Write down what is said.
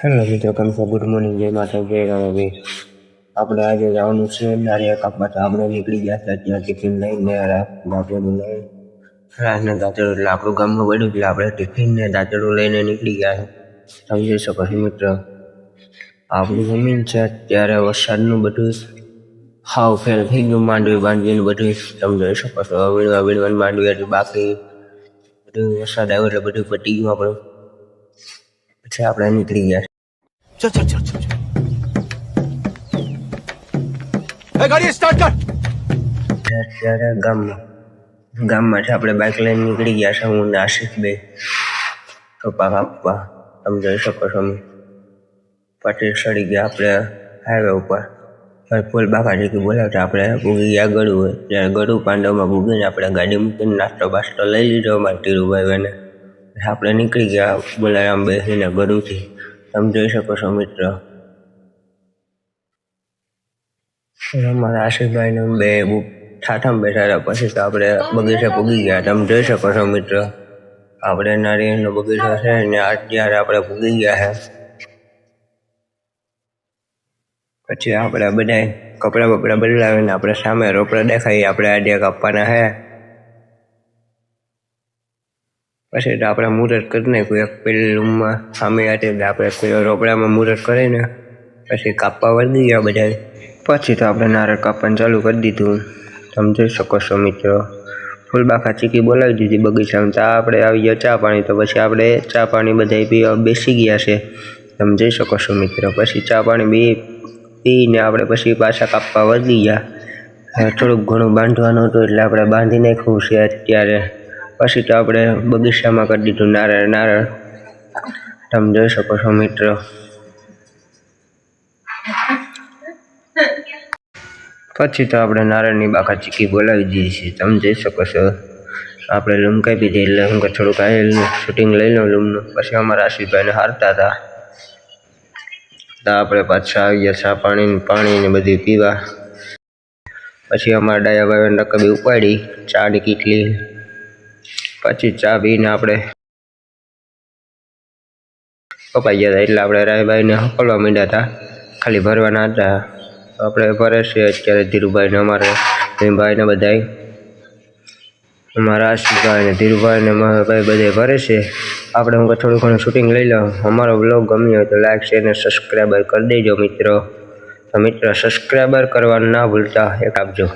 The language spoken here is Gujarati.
હેલો મિત્રો, કેમ છો? ગુડ મોર્નિંગ જય માતા જય રામાભાઈ આપણે આજે જવાનું છે નારિયેળ કાપવા. તો આપણે નીકળી ગયા હતા ત્યાં ટિફિન લઈને દાંતેડું લઈ રાતને દાંતેડું, એટલે આપણું ગામમાં પડ્યું એટલે આપણે ટિફિન ને દાંતેડું લઈને નીકળી ગયા છે સમજી શકો છો મિત્રો, આપણી જમીન છે ત્યારે વરસાદનું બધું હાવ ફેલ થઈ ગયું, માંડવી બાંધવીને બધું. સમજાવી શકો છો વીણવા માંડવી હતી બાકી. બધું વરસાદ આવ્યો એટલે બધું પતી ગયું આપણું. પછી આપણે નીકળી ગયા ચલ ચલ ચલ ચલ એ ગામમાં ગામમાંથી આપણે બાઇક લઈને નીકળી ગયા છે બે પપ્પા કાપવા તમે જોઈ શકો છો અમે. ગયા આપણે હાઈવે ઉપર. ફૂલ બાકાજીથી બોલાવતા આપણે ભૂગી ગયા ગળું હોય ત્યારે ગળું પાંડવમાં ભૂગીને આપણે ગાડી મૂકીને નાસ્તો બાસ્તો લઈ લીધો અમારા ધીરુભાઈ એને આપણે નીકળી ગયા બોલારામ બેસીને ગરુથી તમે જોઈ શકો છો મિત્ર. અમારા આશીષભાઈને બે ઠાઠામાં બેઠા હતા, પછી તો આપણે બગીચે પૂગી ગયા તમે જોઈ શકો છો મિત્ર. આપણે નારિયેળનો બગીચો છે ને અત્યારે આપણે પૂગી ગયા છે. પછી આપણે બધા કપડાં બપડા બદલાવીને આપણે સામે રોપડા દેખાઈએ, આપણે આડિયા કાપવાના છે. પછી આપણે મુહૂર્ત કરી નાખ્યું. એક પેલી રૂમમાં સામે હતી, એટલે આપણે પેલો રોપડામાં મુહૂર્ત કરીને પછી કાપવા વળી ગયા બધા પછી તો આપણે નારળ કાપવાનું ચાલુ કરી દીધું. તમે જોઈ શકો છો મિત્રો, ફૂલબાખા ચીકી બોલાવી દીધી બગીચામાં. તો આપણે આવી ગયા, ચા પાણી. તો પછી આપણે ચા પાણી બધા પીવા બેસી ગયા છે. તમે જોઈ શકો છો મિત્રો, પછી ચા પાણી બી પીને આપણે પછી પાછા કાપવા વળી ગયા. થોડુંક ઘણું બાંધવાનું હતું, એટલે આપણે બાંધી નાખ્યું છે અત્યારે. પછી તો આપણે બગીચામાં કરી દીધું નારળ નારળ તમે જોઈ શકો છો મિત્રો. પછી તો આપણે નારળની બાકા ચીકી બોલાવી દીધી છે. તમે જોઈ શકો છો. આપણે લૂમ કાપી દઈએ એટલે હું થોડુંક આવેલું શૂટિંગ લઈ લઉં લૂમનું. પછી અમારા આશીષભાઈને હારતા હતા. તો આપણે પાછા આવી ગયા ચા પાણી ને બધું પીવા. પછી અમારા ડાયાભાઈ રકબી ઉપાડી, ચાની કીટલી પછી ચા પીને આપણે કપાઈ ગયા હતા એટલે આપણે રાયભાઈને હકલવા માંડ્યા હતા. ખાલી ભરવાના હતા. આપણે ભરે છે અત્યારે ધીરુભાઈને, અમારે ભાઈને બધાય. અમારા આશીષભાઈ ને ધીરુભાઈ ને મારા ભાઈ બધે ભરે છે. આપણે હું થોડું ઘણું શૂટિંગ લઈ લઉં. અમારો બ્લોગ ગમ્યો હોય તો લાઈક શેર ને સબસ્ક્રાઈબર કરી દેજો મિત્રો. તો મિત્રો સબસ્ક્રાઈબર કરવાનું ના ભૂલતા, એક આપજો.